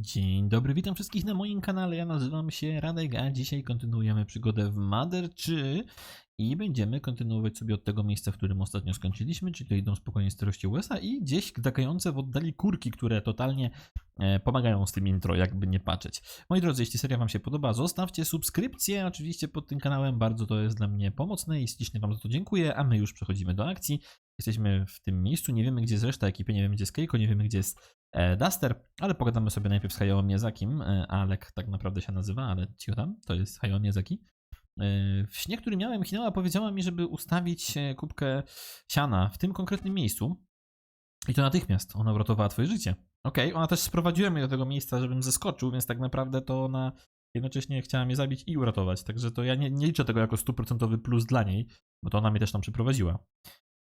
Dzień dobry, witam wszystkich na moim kanale. Ja nazywam się Radek, a dzisiaj kontynuujemy przygodę w Mother 3 i będziemy kontynuować sobie od tego miejsca, w którym ostatnio skończyliśmy, czyli to idą spokojnie starości USA i gdzieś takające w oddali kurki, które totalnie e, pomagają z tym intro, jakby nie patrzeć. Moi drodzy, jeśli seria Wam się podoba, zostawcie subskrypcję oczywiście pod tym kanałem, bardzo to jest dla mnie pomocne i ślicznie Wam za to dziękuję, a my już przechodzimy do akcji. Jesteśmy w tym miejscu, nie wiemy gdzie jest reszta ekipy, nie wiemy gdzie jest Keiko, nie wiemy gdzie jest e, Duster, ale pogadamy sobie najpierw z Hayao Miyazakim. E, Alek tak naprawdę się nazywa, ale cicho tam, to jest Hayao Miyazaki. E, W śnie, który miałem, Hinoa powiedziała mi, żeby ustawić kubkę siana w tym konkretnym miejscu. I to natychmiast. Ona uratowała twoje życie. Okej, ona też sprowadziła mnie do tego miejsca, żebym zeskoczył, więc tak naprawdę to ona jednocześnie chciała mnie zabić i uratować. Także to ja nie, nie liczę tego jako stuprocentowy plus dla niej, bo to ona mnie też tam przyprowadziła.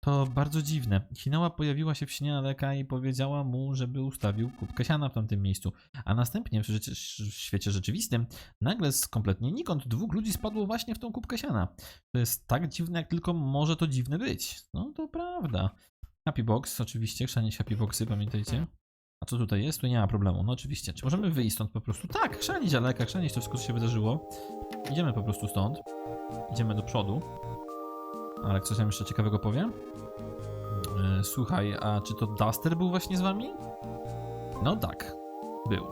To bardzo dziwne. Hinała pojawiła się w śnie Aleka i powiedziała mu, żeby ustawił kubkę siana w tamtym miejscu. A następnie w, życie, w świecie rzeczywistym nagle z kompletnie nikąd dwóch ludzi spadło właśnie w tą kubkę siana. To jest tak dziwne, jak tylko może to dziwne być. No to prawda. Happy Box, oczywiście, chrzanić Happy Boxy, pamiętajcie. A co tutaj jest? Tu nie ma problemu. No oczywiście. Czy możemy wyjść stąd po prostu? Tak, chrzanić Aleka, chrzanić to wszystko, co się wydarzyło. Idziemy po prostu stąd. Idziemy do przodu. Ale coś nam jeszcze ciekawego powie? E, Słuchaj, a czy to Duster był właśnie z wami? No tak, był.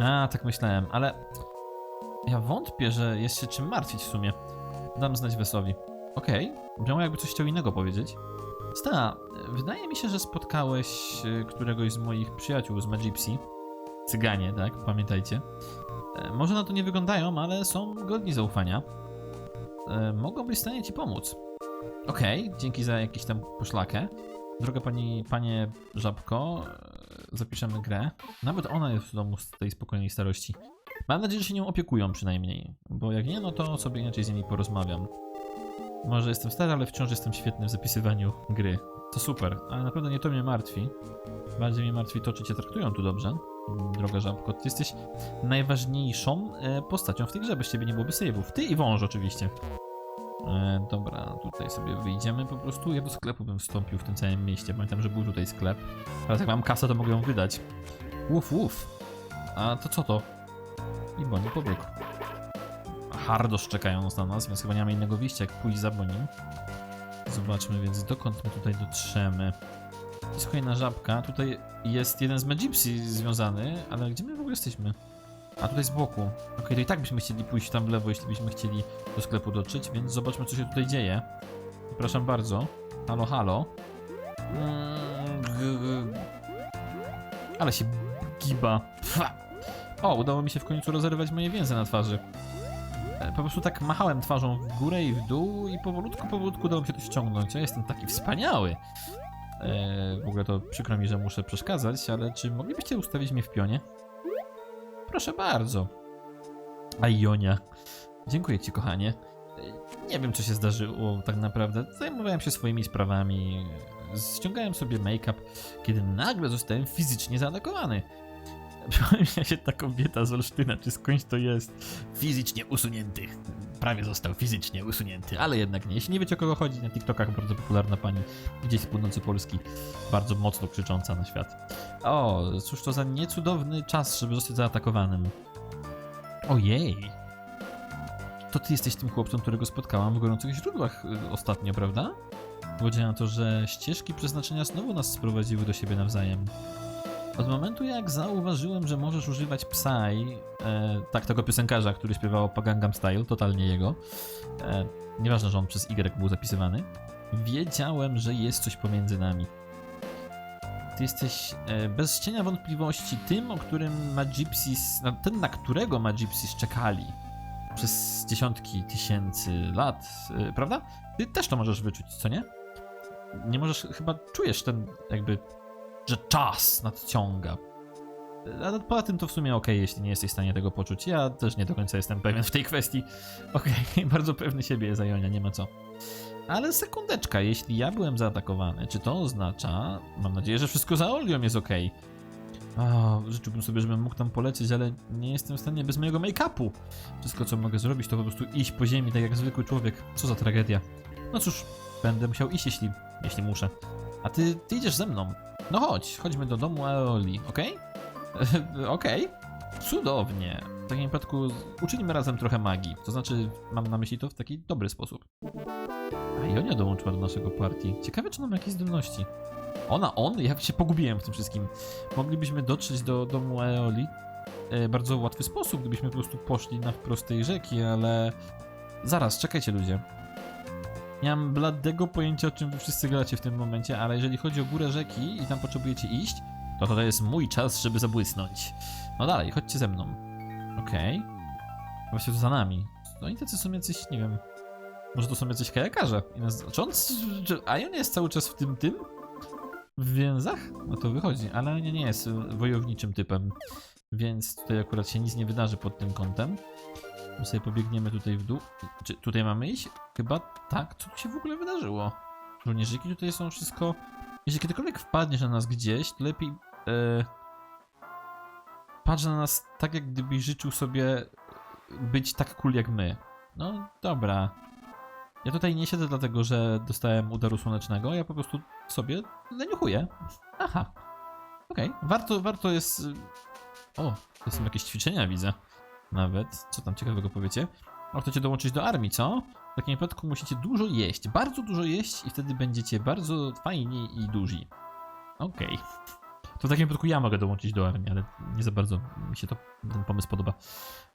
A, tak myślałem, ale ja wątpię, że jest się czym martwić w sumie. Dam znać Wesowi. Okej, brzmiało jakby coś chciał innego powiedzieć. Sta, wydaje mi się, że spotkałeś e, któregoś z moich przyjaciół z Magipsy. Cyganie, tak? Pamiętajcie. E, Może na to nie wyglądają, ale są godni zaufania. E, Mogą być w stanie ci pomóc. Okej, dzięki za jakieś tam poszlakę. Droga pani, panie Żabko, e, zapiszemy grę. Nawet ona jest w domu z tej spokojnej starości. Mam nadzieję, że się nią opiekują przynajmniej, bo jak nie, no to sobie inaczej z nimi porozmawiam. Może jestem stary, ale wciąż jestem świetny w zapisywaniu gry. To super, ale na pewno nie to mnie martwi. Bardziej mnie martwi to, czy cię traktują tu dobrze. Droga Żabko, ty jesteś najważniejszą e, postacią w tej grze, bez ciebie nie byłoby save'ów. Ty i wąż oczywiście. E, dobra, tutaj sobie wyjdziemy po prostu. Ja do sklepu bym wstąpił w tym całym mieście. Pamiętam, że był tutaj sklep. Ale jak mam kasę, to mogę ją wydać. Uf, uf. A to co to? I Bonnie pobiegł. Hardosz czekają na nas, więc chyba nie mamy innego wyjścia, jak pójść za Bonim. Zobaczmy więc, dokąd my tutaj dotrzemy. Jest kolejna żabka. Tutaj jest jeden z Magipsy związany, ale gdzie my w ogóle jesteśmy? A tutaj z boku. Okej, to i tak byśmy chcieli pójść tam w lewo, jeśli byśmy chcieli do sklepu dotrzeć, więc zobaczmy, co się tutaj dzieje. Przepraszam bardzo. Halo, halo. Mm, Ale się giba. Pfa. O, udało mi się w końcu rozerwać moje więzy na twarzy. E, Po prostu tak machałem twarzą w górę i w dół i powolutku, powolutku udało mi się to ściągnąć. Ja jestem taki wspaniały. E, w ogóle to przykro mi, że muszę przeszkadzać, ale czy moglibyście ustawić mnie w pionie? Proszę bardzo. A Jonia. Dziękuję ci, kochanie. E, Nie wiem, co się zdarzyło tak naprawdę. Zajmowałem się swoimi sprawami. Ściągałem sobie make-up, kiedy nagle zostałem fizycznie zaatakowany. Przypomniała się ta kobieta z Olsztyna, czy skądś to jest. Fizycznie usunięty. Prawie został fizycznie usunięty, ale jednak nie. Jeśli nie wiecie o kogo chodzi, na TikTokach bardzo popularna pani gdzieś z północy Polski, bardzo mocno krzycząca na świat. O, cóż to za niecudowny czas, żeby zostać zaatakowanym. Ojej. To ty jesteś tym chłopcem, którego spotkałam w gorących źródłach y, ostatnio, prawda? Wychodzi na to, że ścieżki przeznaczenia znowu nas sprowadziły do siebie nawzajem. Od momentu jak zauważyłem, że możesz używać Psy, e, tak tego piosenkarza, który śpiewał Pagangam Style, totalnie jego, e, nieważne, że on przez Y był zapisywany, wiedziałem, że jest coś pomiędzy nami. Ty jesteś e, bez cienia wątpliwości tym, o którym Magipsys, na, ten, na którego Magipsys czekali przez dziesiątki tysięcy lat, e, prawda? Ty też to możesz wyczuć, co nie? Nie możesz, chyba czujesz ten jakby że czas nadciąga. Ale poza tym to w sumie okej, jeśli nie jesteś w stanie tego poczuć. Ja też nie do końca jestem pewien w tej kwestii. Okej, bardzo pewny siebie jest Ajonia, nie ma co. Ale sekundeczka, jeśli ja byłem zaatakowany, czy to oznacza, mam nadzieję, że wszystko za Olią jest okej. O, życzyłbym sobie, żebym mógł tam polecieć, ale nie jestem w stanie bez mojego make-upu. Wszystko, co mogę zrobić, to po prostu iść po ziemi, tak jak zwykły człowiek. Co za tragedia. No cóż, będę musiał iść, jeśli, jeśli muszę. A ty, ty idziesz ze mną. No chodź, chodźmy do domu Aeoli, okej? Okej, cudownie. W takim wypadku uczynimy razem trochę magii. To znaczy, mam na myśli to w taki dobry sposób. A Jonia dołączyła do naszego partii. Ciekawe, czy mamy jakieś zdolności. Ona, on? Ja się pogubiłem w tym wszystkim. Moglibyśmy dotrzeć do domu Eoli e, bardzo łatwy sposób, gdybyśmy po prostu poszli na wprost tej rzeki, ale... Zaraz, czekajcie ludzie. Nie mam bladego pojęcia, o czym wy wszyscy gracie w tym momencie, ale jeżeli chodzi o górę rzeki i tam potrzebujecie iść, to to jest mój czas, żeby zabłysnąć. No dalej, chodźcie ze mną. Okej. Właśnie to za nami. No i tacy są jacyś, nie wiem... Może to są jacyś kajakarze? I nas- Czy on... Czy jest cały czas w tym tym? W więzach? No to wychodzi, ale nie, nie jest wojowniczym typem. Więc tutaj akurat się nic nie wydarzy pod tym kątem. My sobie pobiegniemy tutaj w dół. Czy tutaj mamy iść? Chyba tak. Co tu się w ogóle wydarzyło? Żołnierzyki tutaj są wszystko... Jeśli kiedykolwiek wpadniesz na nas gdzieś, to lepiej... E... Patrz na nas tak, jak gdybyś życzył sobie być tak cool jak my. No dobra. Ja tutaj nie siedzę dlatego, że dostałem udaru słonecznego, ja po prostu sobie leniuchuję. Aha. Okej, warto, warto jest... O, to są jakieś ćwiczenia, widzę. Nawet. Co tam ciekawego powiecie? O, chcecie dołączyć do armii, co? W takim wypadku musicie dużo jeść, bardzo dużo jeść i wtedy będziecie bardzo fajni i duzi. Okej. To w takim wypadku ja mogę dołączyć do armii, ale nie za bardzo mi się to, ten pomysł podoba.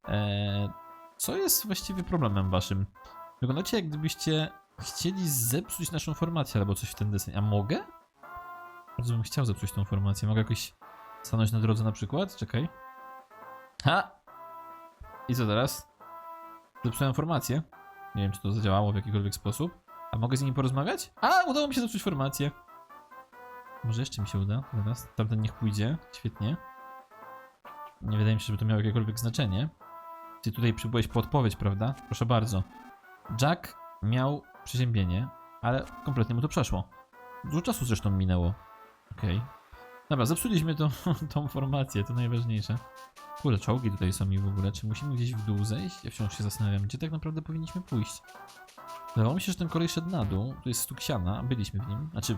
Eee, co jest właściwie problemem waszym? Wyglądacie jak gdybyście chcieli zepsuć naszą formację albo coś w ten deseń. A mogę? Bardzo bym chciał zepsuć tą formację. Mogę jakoś stanąć na drodze na przykład? Czekaj. Ha! I co teraz? Zepsułem formację. Nie wiem, czy to zadziałało w jakikolwiek sposób. A mogę z nimi porozmawiać? A, udało mi się zepsuć formację. Może jeszcze mi się uda teraz. Tamten niech pójdzie. Świetnie. Nie wydaje mi się, żeby to miało jakiekolwiek znaczenie. Ty tutaj przybyłeś po odpowiedź, prawda? Proszę bardzo. Jack miał przeziębienie, ale kompletnie mu to przeszło. Dużo czasu zresztą minęło. Okej. Dobra, zepsuliśmy tą, tą formację, to najważniejsze. Kurde, czołgi tutaj są i w ogóle. Czy musimy gdzieś w dół zejść? Ja wciąż się zastanawiam, gdzie tak naprawdę powinniśmy pójść. Wydawało mi się, że ten kolej szedł na dół. Tu jest stuk siana, byliśmy w nim. Znaczy,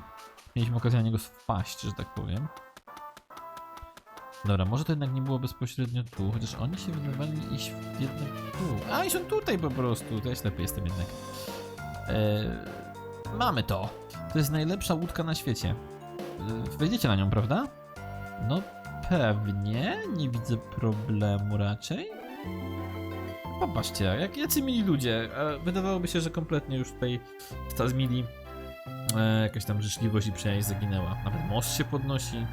mieliśmy okazję na niego wpaść, że tak powiem. Dobra, może to jednak nie było bezpośrednio tu, chociaż oni się wydawali iść w jednak tu. A, oni są tutaj po prostu. To ja ślepy jestem jednak. Eee, mamy to. To jest najlepsza łódka na świecie. Eee, wejdziecie na nią, prawda? No pewnie. Nie widzę problemu raczej. Popatrzcie, jak jacy mili ludzie. E, wydawałoby się, że kompletnie już tutaj ta z mili e, jakaś tam życzliwość i przyjaźń zaginęła. Nawet most się podnosi.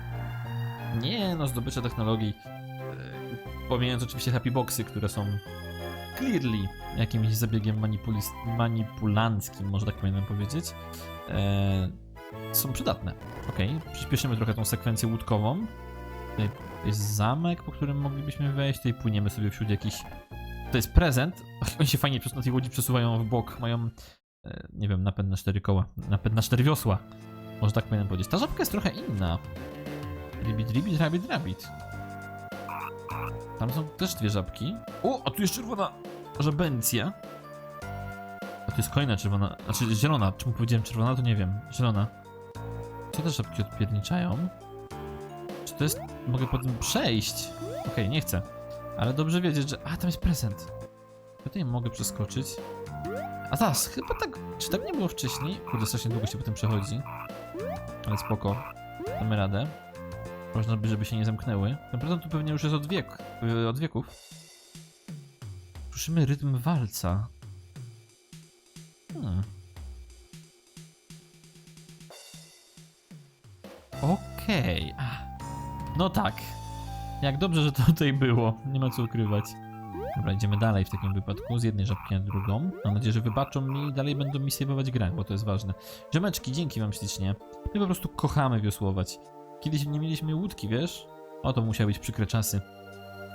Nie, no zdobycze technologii. E, pomijając oczywiście happy boxy, które są clearly jakimś zabiegiem manipulanckim, może tak powinienem powiedzieć. E, są przydatne. Okej, przyspieszymy trochę tą sekwencję łódkową. Tutaj jest zamek, po którym moglibyśmy wejść. Tutaj płyniemy sobie wśród jakichś. To jest prezent. Oni się fajnie na tej łodzi przesuwają w bok. Mają, e, nie wiem, napęd na cztery koła. Napęd na cztery wiosła. Może tak powinienem powiedzieć. Ta żabka jest trochę inna. Ribbit, ribbit, rabbit, rabbit. Tam są też dwie żabki. O, a tu jest czerwona żabencja. A tu jest kolejna czerwona, znaczy zielona. Czemu powiedziałem czerwona, to nie wiem. Zielona. Co te żabki odpierniczają? Czy to jest... Mogę po tym przejść? Okej, nie chcę. Ale dobrze wiedzieć, że... A, tam jest prezent. Tutaj mogę przeskoczyć. A teraz, chyba tak... Czy tak nie było wcześniej? Kurde, strasznie długo się po tym przechodzi. Ale spoko. Damy radę. Można by, żeby się nie zamknęły. Ten prezent tu pewnie już jest od, wiek, yy, od wieków. Słyszymy rytm walca. Hmm. Okej. Ach. No tak. Jak dobrze, że to tutaj było. Nie ma co ukrywać. Dobra, idziemy dalej w takim wypadku, z jednej żabki na drugą. Mam nadzieję, że wybaczą mi i dalej będą mi saveować grę, bo to jest ważne. Ziomeczki, dzięki wam ślicznie. My po prostu kochamy wiosłować. Kiedyś nie mieliśmy łódki, wiesz? O, to musiały być przykre czasy.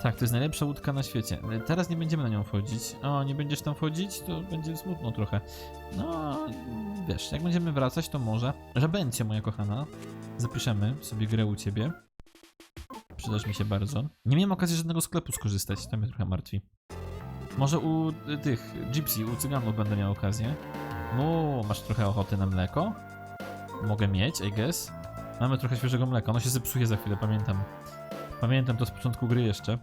Tak, to jest najlepsza łódka na świecie. Teraz nie będziemy na nią wchodzić. O, nie będziesz tam wchodzić? To będzie smutno trochę. No, wiesz, jak będziemy wracać, to może. Żabencja, moja kochana. Zapiszemy sobie grę u ciebie. Przydasz mi się bardzo. Nie miałem okazji żadnego sklepu skorzystać, to mnie trochę martwi. Może u y, tych gypsy, u cyganów będę miał okazję. No, masz trochę ochoty na mleko? Mogę mieć, I guess. Mamy trochę świeżego mleka, ono się zepsuje za chwilę, pamiętam. Pamiętam to z początku gry jeszcze.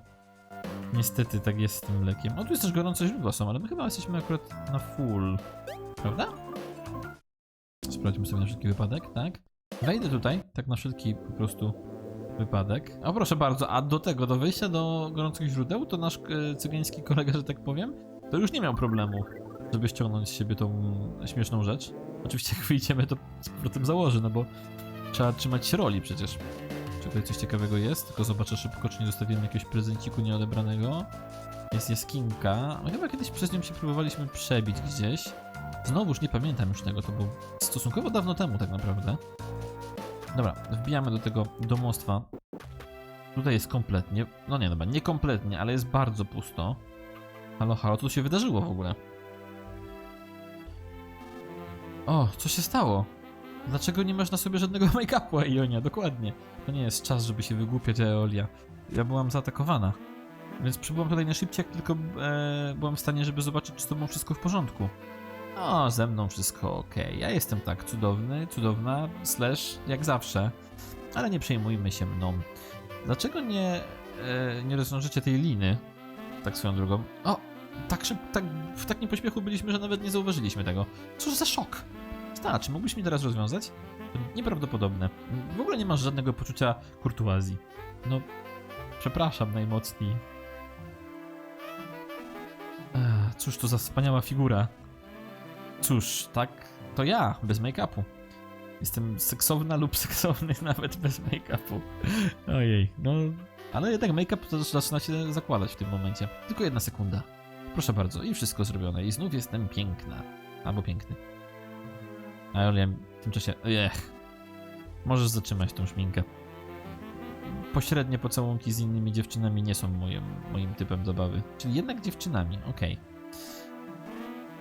Niestety tak jest z tym mlekiem. O, tu jest też gorące źródła są, ale my chyba jesteśmy akurat na full. Prawda? Sprawdźmy sobie na wszelki wypadek, tak? Wejdę tutaj, tak na wszelki po prostu wypadek. O proszę bardzo, a do tego, do wyjścia do gorących źródeł, to nasz e, cygański kolega, że tak powiem, to już nie miał problemu, żeby ściągnąć z siebie tą śmieszną rzecz. Oczywiście jak wyjdziemy, to z powrotem założy, no bo trzeba trzymać się roli przecież. Czy tutaj coś ciekawego jest? Tylko zobaczę szybko, czy nie zostawiłem jakiegoś prezenciku nieodebranego. Jest jaskinka. No, chyba kiedyś przez nią się próbowaliśmy przebić gdzieś. Znowuż nie pamiętam już tego, to było stosunkowo dawno temu tak naprawdę. Dobra, wbijamy do tego domostwa. Tutaj jest kompletnie, no nie dobra, nie kompletnie, ale jest bardzo pusto. Halo, halo, co tu się wydarzyło w ogóle? O, co się stało? Dlaczego nie masz na sobie żadnego make-upu, Eonia? Dokładnie. To nie jest czas, żeby się wygłupiać, Eolia. Ja byłam zaatakowana. Więc przybyłam tutaj na szybciej, jak tylko e, byłam w stanie, żeby zobaczyć, czy z tobą wszystko w porządku. O, ze mną wszystko ok. Ja jestem tak cudowny, cudowna, slash, jak zawsze. Ale nie przejmujmy się mną. Dlaczego nie, e, nie rozwiążecie tej liny? Tak swoją drogą. O, tak szyb, tak, w takim pośpiechu byliśmy, że nawet nie zauważyliśmy tego. Cóż za szok! Stara, czy mógłbyś mi teraz rozwiązać? Nieprawdopodobne. W ogóle nie masz żadnego poczucia kurtuazji. No, przepraszam najmocniej. Ech, cóż to za wspaniała figura. Cóż, tak, to ja, bez make-upu. Jestem seksowna lub seksowny nawet bez make-upu. Ojej, no... Ale jednak make-up to zaczyna się zakładać w tym momencie. Tylko jedna sekunda. Proszę bardzo, i wszystko zrobione. I znów jestem piękna. Albo piękny. A ja w tym czasie... Ech. Możesz zatrzymać tą szminkę. Pośrednie pocałunki z innymi dziewczynami nie są moim, moim typem zabawy. Czyli jednak dziewczynami, okej.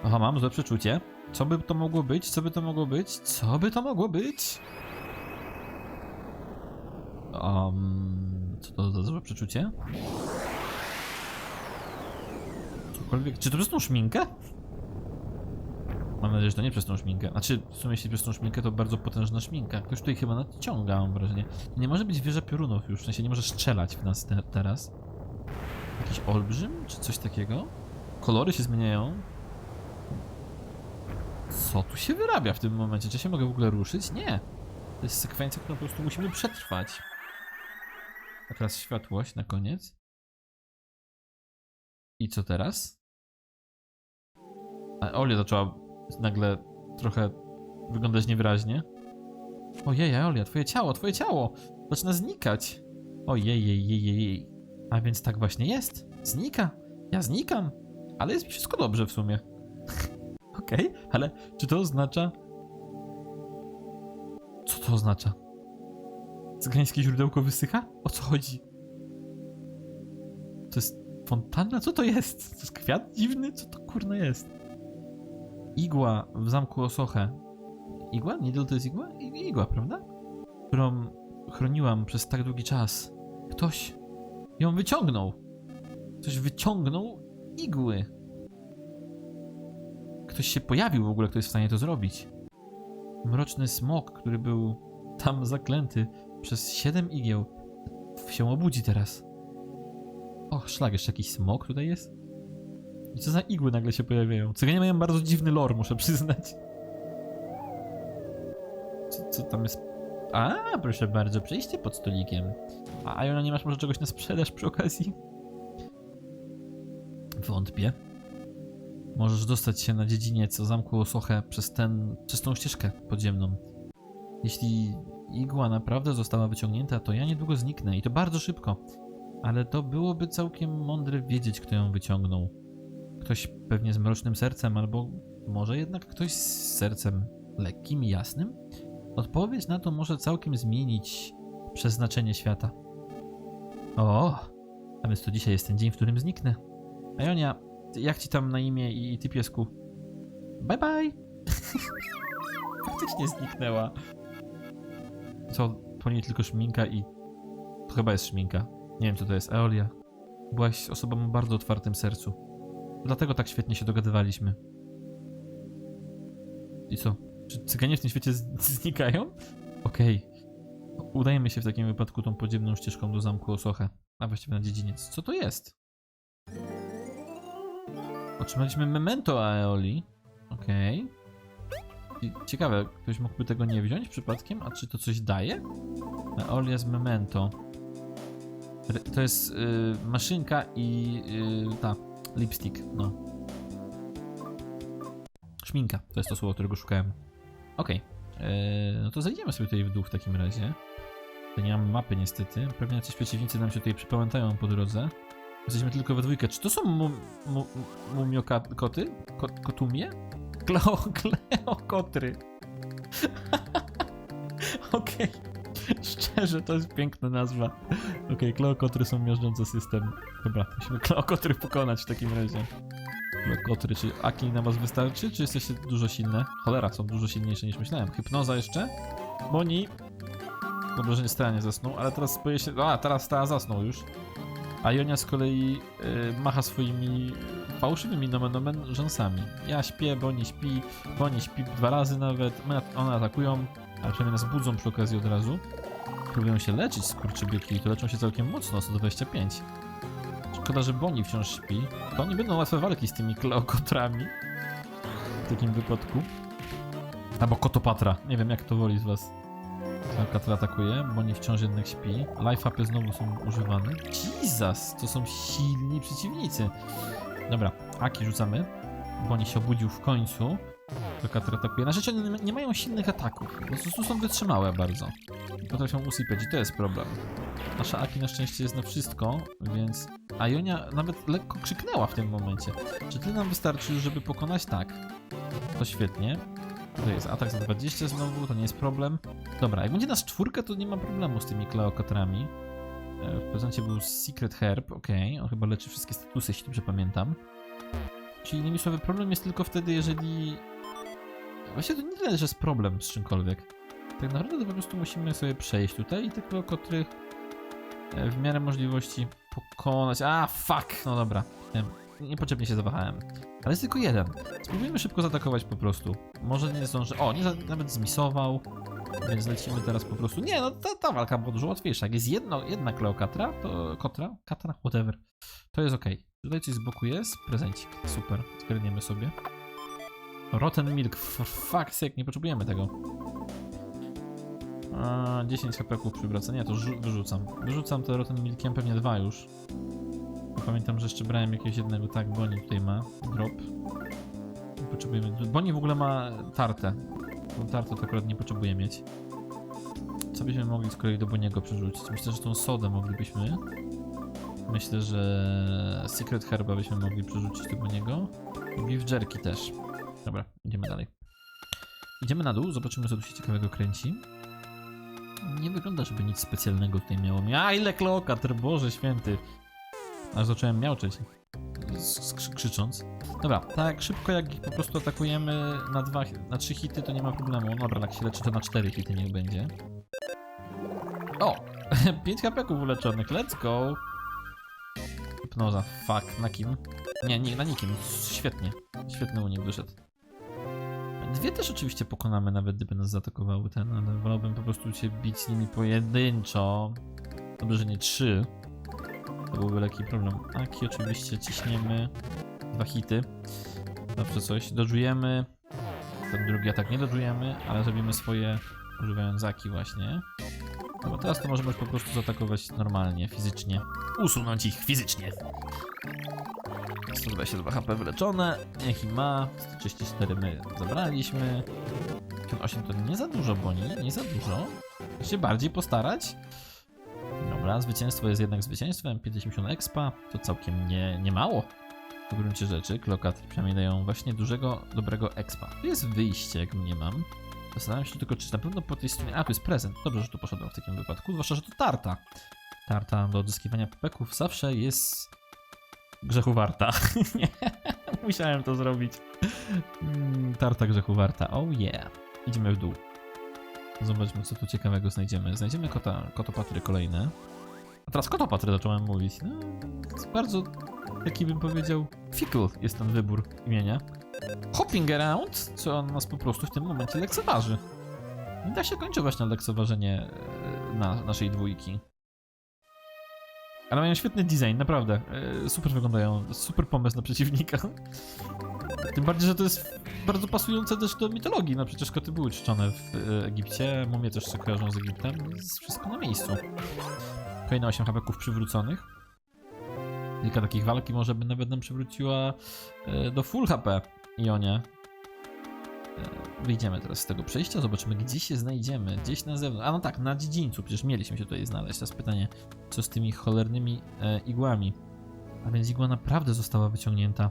Aha, mam złe przeczucie. Co by to mogło być? Co by to mogło być? Co by to mogło być? Um, co to za złe przeczucie? Cokolwiek. Czy to przez tą szminkę? Mam nadzieję, że to nie przez tą szminkę. Znaczy, w sumie jeśli przez tą szminkę, to bardzo potężna szminka. Ktoś tutaj chyba nadciąga, mam wrażenie. Nie może być wieża piorunów już, w sensie nie może strzelać w nas te teraz. Jakiś olbrzym, czy coś takiego? Kolory się zmieniają. Co tu się wyrabia w tym momencie? Czy się mogę w ogóle ruszyć? Nie. To jest sekwencja, którą po prostu musimy przetrwać. A teraz światłość na koniec. I co teraz? A Olia zaczęła nagle trochę wyglądać niewyraźnie. Ojej, Olia, twoje ciało, twoje ciało! Zaczyna znikać. Ojej, jej, jej, jej. A więc tak właśnie jest. Znika. Ja znikam. Ale jest mi wszystko dobrze w sumie. Okej, ale czy to oznacza... Co to oznacza? Cygańskie źródełko wysycha? O co chodzi? To jest fontanna? Co to jest? To jest kwiat dziwny? Co to kurna jest? Igła w zamku Osoche. Igła? Needle to jest igła? Igła, prawda? Którą chroniłam przez tak długi czas. Ktoś ją wyciągnął. Ktoś wyciągnął igły. Ktoś się pojawił w ogóle, kto jest w stanie to zrobić. Mroczny smok, który był tam zaklęty przez siedem igieł, się obudzi teraz. Och, szlak, jeszcze jakiś smok tutaj jest? I co za igły nagle się pojawiają? Cyganie mają bardzo dziwny lore, muszę przyznać. Co, co tam jest? A, proszę bardzo, przejście pod stolikiem. A Iona, nie masz może czegoś na sprzedaż przy okazji? Wątpię. Możesz dostać się na dziedziniec o zamku Osochę przez ten, przez tą ścieżkę podziemną. Jeśli igła naprawdę została wyciągnięta, to ja niedługo zniknę i to bardzo szybko. Ale to byłoby całkiem mądre wiedzieć, kto ją wyciągnął. Ktoś pewnie z mrocznym sercem, albo może jednak ktoś z sercem lekkim i jasnym? Odpowiedź na to może całkiem zmienić przeznaczenie świata. O, a więc to dzisiaj jest ten dzień, w którym zniknę. Ajonia, jak ci tam na imię i, i ty piesku? Bye bye! Faktycznie zniknęła. Co, po niej tylko szminka i... To chyba jest szminka. Nie wiem co to jest. Eolia. Byłaś osobą o bardzo otwartym sercu. Dlatego tak świetnie się dogadywaliśmy. I co? Czy cyganie w tym świecie znikają? Okej. Udajemy się w takim wypadku tą podziemną ścieżką do zamku Osochę, a właściwie na dziedziniec. Co to jest? Otrzymaliśmy memento Aeoli. Okej. I Ciekawe, ktoś mógłby tego nie wziąć przypadkiem? A czy to coś daje? Aeolia z memento. To jest y, maszynka i y, ta, lipstick, no. Szminka, to jest to słowo, którego szukałem. Okej, Eee, no to zajdziemy sobie tutaj w dół w takim razie. Nie mamy mapy niestety. Pewnie jacyś przeciwnicy nam się tutaj przypamiętają po drodze. Jesteśmy tylko we dwójkę. Czy to są mu, mu, mumiokoty? Ko, kotumie? Kleo, kleokotry. Okej. Szczerze, to jest piękna nazwa. Okej, kleokotry są miażdżące system. Dobra, musimy kleokotry pokonać w takim razie. Kleokotry, czy Aki na was wystarczy, czy jesteście dużo silne? Cholera, są dużo silniejsze niż myślałem. Hypnoza jeszcze? Moni? Dobrze, że nie Stała nie zasnął, ale teraz boję się... A, teraz Stała zasnął już. A Jonia z kolei y, macha swoimi fałszywymi nomen omen rzęsami. Ja śpię, Boni śpi, Boni śpi dwa razy nawet, one atakują, ale przynajmniej nas budzą przy okazji od razu. Próbują się leczyć skurczybyki i to leczą się całkiem mocno, 125. Szkoda, że Boni wciąż śpi. To nie będą łatwe walki z tymi kleokotrami. W takim wypadku. Albo kotopatra. Nie wiem jak to woli z was. Kleokatra atakuje, Boni wciąż jednak śpi. Life upy znowu są używane. Jesus, to są silni przeciwnicy. Dobra, Aki rzucamy. Boni się obudził w końcu. Kleokatra atakuje. Na rzecz oni nie- nie mają silnych ataków. Po prostu są wytrzymałe bardzo. Potrafią usypiać i to jest problem. Nasza Aki na szczęście jest na wszystko, więc... A Jonia nawet lekko krzyknęła w tym momencie. Czy tyle nam wystarczy, żeby pokonać? Tak. To świetnie. To jest atak za 20 znowu, to nie jest problem. Dobra, jak będzie nas czwórka, to nie ma problemu z tymi kleokotrami. E, W prezencie był Secret Herb, okej. On chyba leczy wszystkie statusy, jeśli dobrze pamiętam. Czyli innymi słowy, problem jest tylko wtedy, jeżeli... Właściwie to nie tyle, że jest problem z czymkolwiek. Tak naprawdę to po prostu musimy sobie przejść tutaj i te kleokotry e, w miarę możliwości pokonać. A, fuck! No dobra. Em, Niepotrzebnie się zawahałem. Ale jest tylko jeden. Spróbujmy szybko zaatakować po prostu. Może nie zdąży. O, nie nawet zmisował. Więc lecimy teraz po prostu. Nie, no ta, ta walka była dużo łatwiejsza. Jak jest jedno, jedna Kleokatra, to kotra, katra, whatever. To jest ok. Tutaj coś z boku jest. Prezencik. Super. Zgarniemy sobie. Rotten Milk. For fuck's sake, nie potrzebujemy tego. A, 10 hapeków przywraca. Nie, to rzu- wyrzucam. Wyrzucam te Rotten Milkiem, pewnie dwa już. Pamiętam, że jeszcze brałem jakiegoś jednego. Tak, Boni tutaj ma. Drop. Potrzebujemy. Boni w ogóle ma tartę. Tą tartę to akurat nie potrzebuję mieć. Co byśmy mogli z kolei do Boniego przerzucić? Myślę, że tą sodę moglibyśmy. Myślę, że Secret Herba byśmy mogli przerzucić do Boniego. I Beef Jerky też. Dobra, idziemy dalej. Idziemy na dół, zobaczymy co tu się ciekawego kręci. Nie wygląda, żeby nic specjalnego tutaj miało. A ile kleokatr, Boże święty. Aż zacząłem miauczeć. sk- Krzycząc. Dobra, tak szybko jak po prostu atakujemy na dwa, na trzy hity, to nie ma problemu. Dobra, jak się leczy, to na cztery hity niech będzie. O! 5 hapeków uleczonych, let's go! Hypnoza, fuck, na kim? Nie, nie, na nikim, świetnie. Świetny unik wyszedł. Dwie też oczywiście pokonamy, nawet gdyby nas zaatakowały ten, ale wolałbym po prostu się bić nimi pojedynczo. Dobrze, że nie trzy. To byłby lekki problem. Aki oczywiście ciśniemy. Dwa hity. Zawsze coś. Dodżujemy. Ten drugi atak nie dodżujemy, ale zrobimy swoje używając Aki właśnie. Dobra, teraz to możemy po prostu zaatakować normalnie, fizycznie. Usunąć ich fizycznie. 122 HP wyleczone. Niech i ma. 134 my zabraliśmy. 8 to nie za dużo, Boni. Nie za dużo. Się bardziej postarać. Dobra, zwycięstwo jest jednak zwycięstwem. 50 expa to całkiem nie, nie mało. W gruncie rzeczy klokatry przynajmniej dają właśnie dużego, dobrego expa. Tu jest wyjście, jak mnie mam. Zastanawiam się tylko, czy na pewno po tej stronie... A, tu jest prezent. Dobrze, że tu poszedłem w takim wypadku, zwłaszcza, że to tarta. Tarta do odzyskiwania pepeków zawsze jest grzechu warta. Musiałem to zrobić. Mm, Tarta grzechu warta. Oh yeah. Idziemy w dół. Zobaczmy, co tu ciekawego znajdziemy. Znajdziemy kota, kotopatry kolejne. A teraz kotopatry zacząłem mówić. No, bardzo, taki bym powiedział, fickle jest ten wybór imienia. Hopping around, co on nas po prostu w tym momencie lekceważy. I tak się kończy właśnie lekceważenie na, naszej dwójki. Ale mają świetny design, naprawdę. E, Super wyglądają, super pomysł na przeciwnika. Tym bardziej, że to jest bardzo pasujące też do mitologii. No przecież koty były czczone w e, Egipcie, mumie też się kojarzą z Egiptem. Jest wszystko na miejscu. Kolejne 8 habeków przywróconych. Kilka takich walki może by nawet nam przywróciła e, do full HP Ionie. E, Wyjdziemy teraz z tego przejścia, zobaczymy gdzie się znajdziemy. Gdzieś na zewnątrz. A no tak, na dziedzińcu, przecież mieliśmy się tutaj znaleźć. Teraz pytanie, co z tymi cholernymi e, igłami? A więc igła naprawdę została wyciągnięta.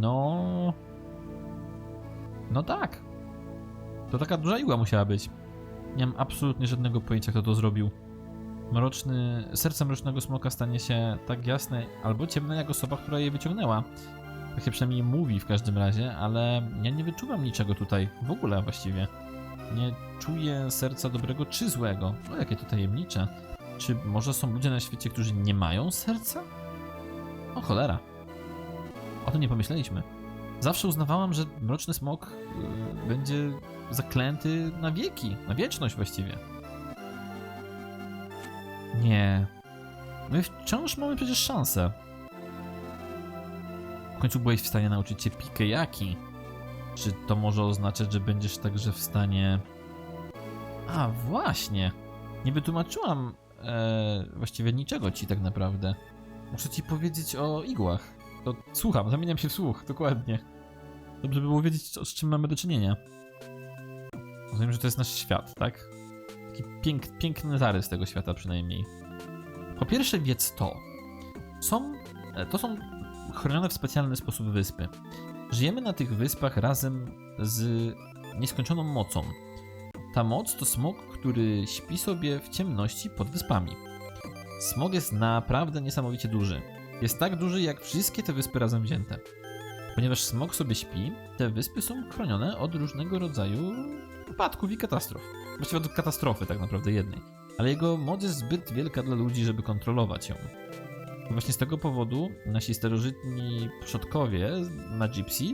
No. No tak. To taka duża igła musiała być. Nie mam absolutnie żadnego pojęcia, kto to zrobił. Mroczny, serce mrocznego smoka stanie się tak jasne albo ciemne jak osoba, która je wyciągnęła. Tak się przynajmniej mówi w każdym razie, ale ja nie wyczuwam niczego tutaj. W ogóle właściwie. Nie czuję serca dobrego czy złego. O, jakie to tajemnicze. Czy może są ludzie na świecie, którzy nie mają serca? O cholera. O tym nie pomyśleliśmy. Zawsze uznawałam, że mroczny smok y, będzie zaklęty na wieki, na wieczność właściwie. Nie. My wciąż mamy przecież szansę. W końcu byłeś w stanie nauczyć się pikejaki. Czy to może oznaczać, że będziesz także w stanie... A, właśnie. Nie wytłumaczyłam e, właściwie niczego ci tak naprawdę. Muszę ci powiedzieć o igłach. To słucham, zamieniam się w słuch, dokładnie. Dobrze by było wiedzieć, z czym mamy do czynienia. Rozumiem, że to jest nasz świat, tak? Taki pięk, piękny zarys tego świata przynajmniej. Po pierwsze wiedz to. Są, e, to są chronione w specjalny sposób wyspy. Żyjemy na tych wyspach razem z nieskończoną mocą. Ta moc to smog, który śpi sobie w ciemności pod wyspami. Smog jest naprawdę niesamowicie duży. Jest tak duży jak wszystkie te wyspy razem wzięte. Ponieważ smog sobie śpi, te wyspy są chronione od różnego rodzaju wypadków i katastrof. Właściwie od katastrofy tak naprawdę jednej. Ale jego moc jest zbyt wielka dla ludzi, żeby kontrolować ją. Właśnie z tego powodu nasi starożytni przodkowie na Gypsy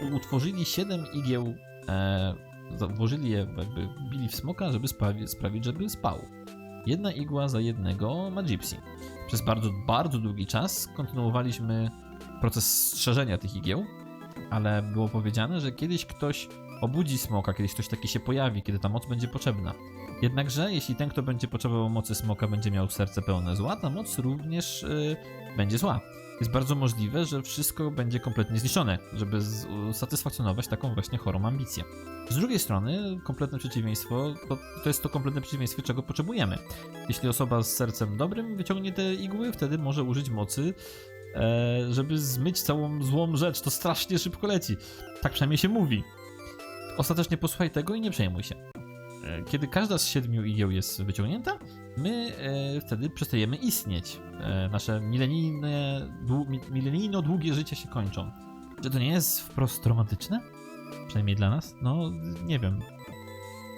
e, utworzyli siedem igieł, e, włożyli je, jakby bili w smoka, żeby sprawi, sprawić, żeby spał. Jedna igła za jednego ma Gypsy. Przez bardzo, bardzo długi czas kontynuowaliśmy proces strzeżenia tych igieł, ale było powiedziane, że kiedyś ktoś obudzi smoka, kiedyś ktoś taki się pojawi, kiedy ta moc będzie potrzebna. Jednakże, jeśli ten, kto będzie potrzebował mocy smoka, będzie miał serce pełne zła, ta moc również y, będzie zła. Jest bardzo możliwe, że wszystko będzie kompletnie zniszczone, żeby usatysfakcjonować taką właśnie chorą ambicję. Z drugiej strony, kompletne przeciwieństwo to, to jest to kompletne przeciwieństwo, czego potrzebujemy. Jeśli osoba z sercem dobrym wyciągnie te igły, wtedy może użyć mocy, e, żeby zmyć całą złą rzecz. To strasznie szybko leci. Tak przynajmniej się mówi. Ostatecznie posłuchaj tego i nie przejmuj się. E, Kiedy każda z siedmiu igieł jest wyciągnięta, my e, wtedy przestajemy istnieć. E, nasze milenijne, milenijno długie życie się kończą. Czy to nie jest wprost romantyczne? Przynajmniej dla nas? No, nie wiem.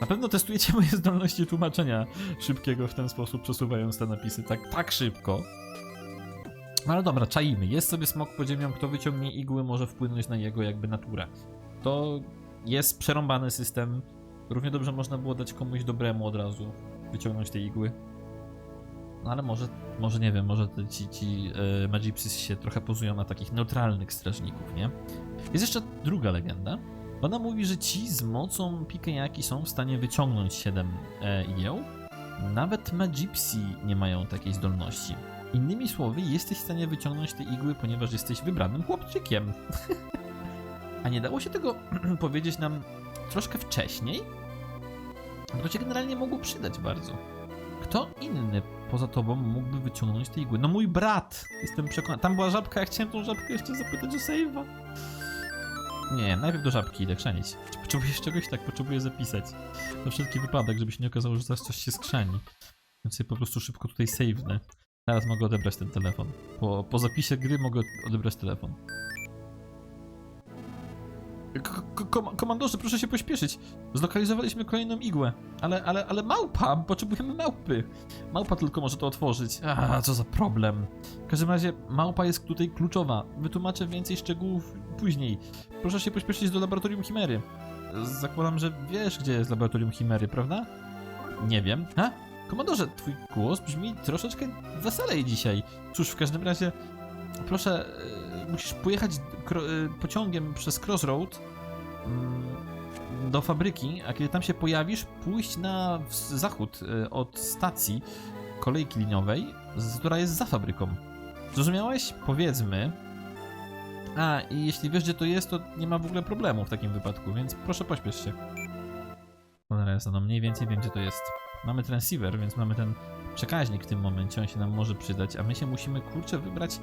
Na pewno testujecie moje zdolności tłumaczenia szybkiego w ten sposób, przesuwając te napisy tak, tak szybko. No ale dobra, czaimy. Jest sobie smok pod ziemią, kto wyciągnie igły, może wpłynąć na jego jakby naturę. To jest przerąbany system. Równie dobrze można było dać komuś dobremu od razu wyciągnąć te igły. No ale może, może nie wiem, może te- ci, ci e, Magipsys się trochę pozują na takich neutralnych strażników, nie? Jest jeszcze druga legenda. Ona mówi, że ci z mocą Pikejaki są w stanie wyciągnąć 7 e, igieł. Nawet Magipsy nie mają takiej zdolności. Innymi słowy, jesteś w stanie wyciągnąć te igły, ponieważ jesteś wybranym chłopczykiem. A nie dało się tego powiedzieć nam troszkę wcześniej? To się generalnie mogło przydać bardzo. Kto inny poza tobą mógłby wyciągnąć te igły? No mój brat! Jestem przekonany. Tam była żabka, ja chciałem tą żabkę jeszcze zapytać o save'a. Nie, najpierw do żabki idę chrzanić. Czy potrzebujesz czegoś? Tak, potrzebuję zapisać. Na wszelki wypadek, żeby się nie okazało, że zaraz coś się skrzani. Więc sobie po prostu szybko tutaj save'nę. Teraz mogę odebrać ten telefon. Po, po zapisie gry mogę odebrać telefon. Komandorze, proszę się pośpieszyć. Zlokalizowaliśmy kolejną igłę. Ale, ale, ale małpa! Potrzebujemy małpy. Małpa tylko może to otworzyć. A, co za problem. W każdym razie małpa jest tutaj kluczowa. Wytłumaczę więcej szczegółów później. Proszę się pośpieszyć do laboratorium Chimery. Zakładam, że wiesz, gdzie jest laboratorium Chimery, prawda? Nie wiem. Ha? Komandorze, twój głos brzmi troszeczkę weselej dzisiaj. Cóż, w każdym razie, proszę, e, musisz pojechać e, pociągiem przez Crossroad mm, do fabryki, a kiedy tam się pojawisz, pójść na zachód e, od stacji kolejki liniowej, która jest za fabryką. Zrozumiałeś? Powiedzmy. A, i jeśli wiesz, gdzie to jest, to nie ma w ogóle problemu w takim wypadku, więc proszę pośpiesz się. Cholera no mniej więcej wiem, gdzie to jest. Mamy transceiver, więc mamy ten przekaźnik w tym momencie, on się nam może przydać, a my się musimy, kurczę, wybrać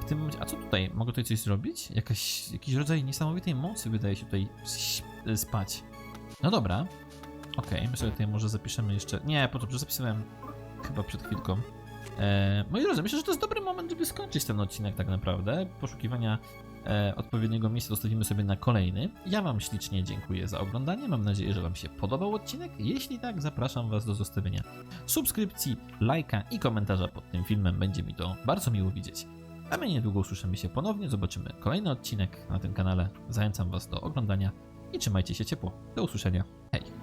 w tym momencie... A co tutaj? Mogę tutaj coś zrobić? Jakaś, jakiś rodzaj niesamowitej mocy wydaje się tutaj ś- spać. No dobra. Okej, my sobie tutaj może zapiszemy jeszcze... Nie, po to, że zapisałem chyba przed chwilką. E, moi drodzy, myślę, że to jest dobry moment, żeby skończyć ten odcinek tak naprawdę. Poszukiwania e, odpowiedniego miejsca zostawimy sobie na kolejny. Ja Wam ślicznie dziękuję za oglądanie. Mam nadzieję, że Wam się podobał odcinek. Jeśli tak, zapraszam Was do zostawienia subskrypcji, lajka i komentarza pod tym filmem. Będzie mi to bardzo miło widzieć. A my niedługo usłyszymy się ponownie. Zobaczymy kolejny odcinek na tym kanale. Zachęcam Was do oglądania i trzymajcie się ciepło. Do usłyszenia. Hej!